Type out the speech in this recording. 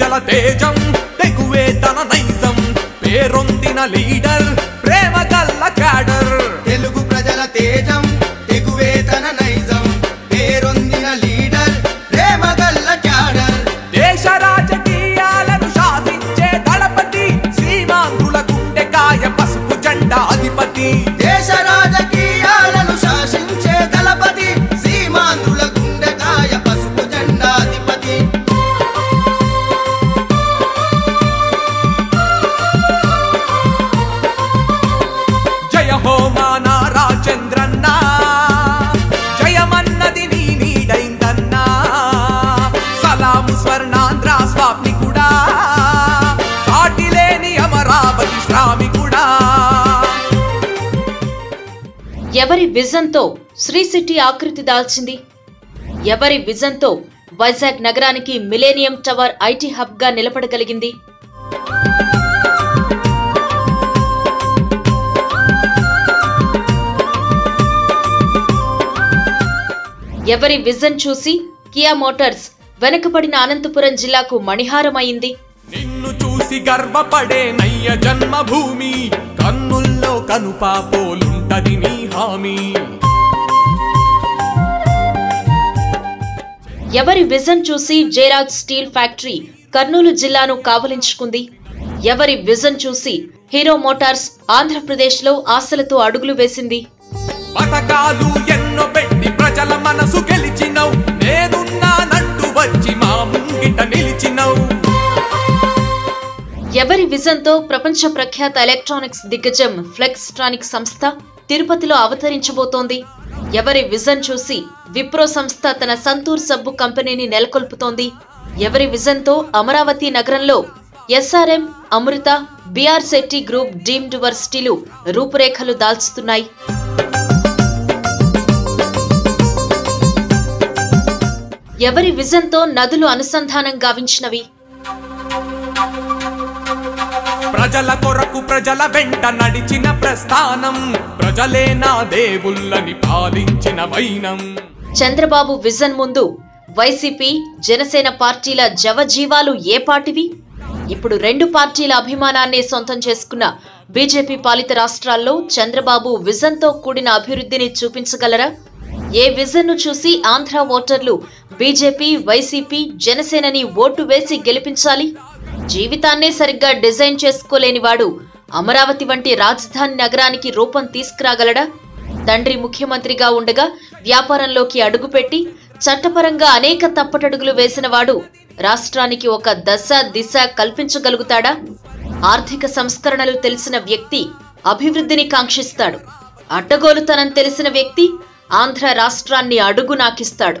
ప్రజల తేజం తెగువే తన నైజం పేరొందిన లీడర్ ప్రేమ గల్ల క్యాడర్. తెలుగు ప్రజల తేజం తెగువే తన నైజం పేరొందిన లీడర్ ప్రేమ గల్ల క్యాడర్. దేశ రాజకీయాలను శాసించే దళపతి శ్రీమాంధ్రుల గుండెకాయ పసుపు జెండా అధిపతి. ఎవరి విజన్తో శ్రీ సిటీ ఆకృతి దాల్చింది? ఎవరి విజన్తో వైజాగ్ నగరానికి మిలేనియం టవర్ ఐటీ హబ్గా నిలబడగలిగింది? ఎవరి విజన్ చూసి కియా మోటార్స్ వెనుకబడిన అనంతపురం జిల్లాకు మణిహారమైంది నిన్ను చూసి గర్వపడే నయ్య జన్మభూమి కన్నుల్లో కనుపాపోలుంటది నీ హామీ. ఎవరి విజన్ చూసి జయరాజ్ స్టీల్ ఫ్యాక్టరీ కర్నూలు జిల్లాను కావలించుకుంది? ఎవరి విజన్ చూసి హీరో మోటార్స్ ఆంధ్రప్రదేశ్లో ఆశలతో అడుగులు వేసింది? పథకాలు ఎన్నో పెట్టి ప్రజల మనసు గెలిచినవు. నేనున్నానంటూ వచ్చి మా ముంగిట నిలిచినవు. ఎవరి విజన్తో ప్రపంచ ప్రఖ్యాత ఎలక్ట్రానిక్స్ దిగ్గజం ఫ్లెక్స్ట్రానిక్ సంస్థ తిరుపతిలో అవతరించబోతోంది. ఎవరి విజన్ చూసి విప్రో సంస్థ తన సంతూర్ సబ్బు కంపెనీని నెలకొల్పుతోంది. ఎవరి విజన్తో అమరావతి నగరంలో SRM Amrita BR Shetty group deemed వర్సిటీలు రూపురేఖలు దాల్చుతున్నాయి. ఎవరి విజన్తో నదులు అనుసంధానం గావించినవి? ప్రజల కొరకు ప్రజల వెంట నడిచిన ప్రస్థానం. ప్రజలే నా దేవుళ్ళని పాలించిన వైనం. చంద్రబాబు విజన్ ముందు వైసీపీ జనసేన పార్టీల జవజీవాలు ఏ పార్టీవి? ఇప్పుడు రెండు పార్టీల అభిమానాన్ని సొంతం చేసుకున్న బీజేపీ పాలిత రాష్ట్రాల్లో చంద్రబాబు విజన్తో కూడిన అభివృద్ధిని చూపించగలరా? ఏ విజన్ను చూసి ఆంధ్ర ఓటర్లు బీజేపీ వైసీపీ జనసేనని ఓటు వేసి గెలిపించాలి? జీవితాన్నే సరిగ్గా డిజైన్ చేసుకోలేనివాడు అమరావతి వంటి రాజధాని నగరానికి రూపం తీసుకురాగలడా? తండ్రి ముఖ్యమంత్రిగా ఉండగా వ్యాపారంలోకి అడుగుపెట్టి చట్టపరంగా అనేక తప్పటడుగులు వేసినవాడు రాష్ట్రానికి ఒక దశ దిశ కల్పించగలుగుతాడా? ఆర్థిక సంస్కరణలు తెలిసిన వ్యక్తి అభివృద్ధిని కాంక్షిస్తాడు. అడ్డగోలుతనం తెలిసిన వ్యక్తి ఆంధ్ర రాష్ట్రాన్ని అడుగు నాకిస్తాడు.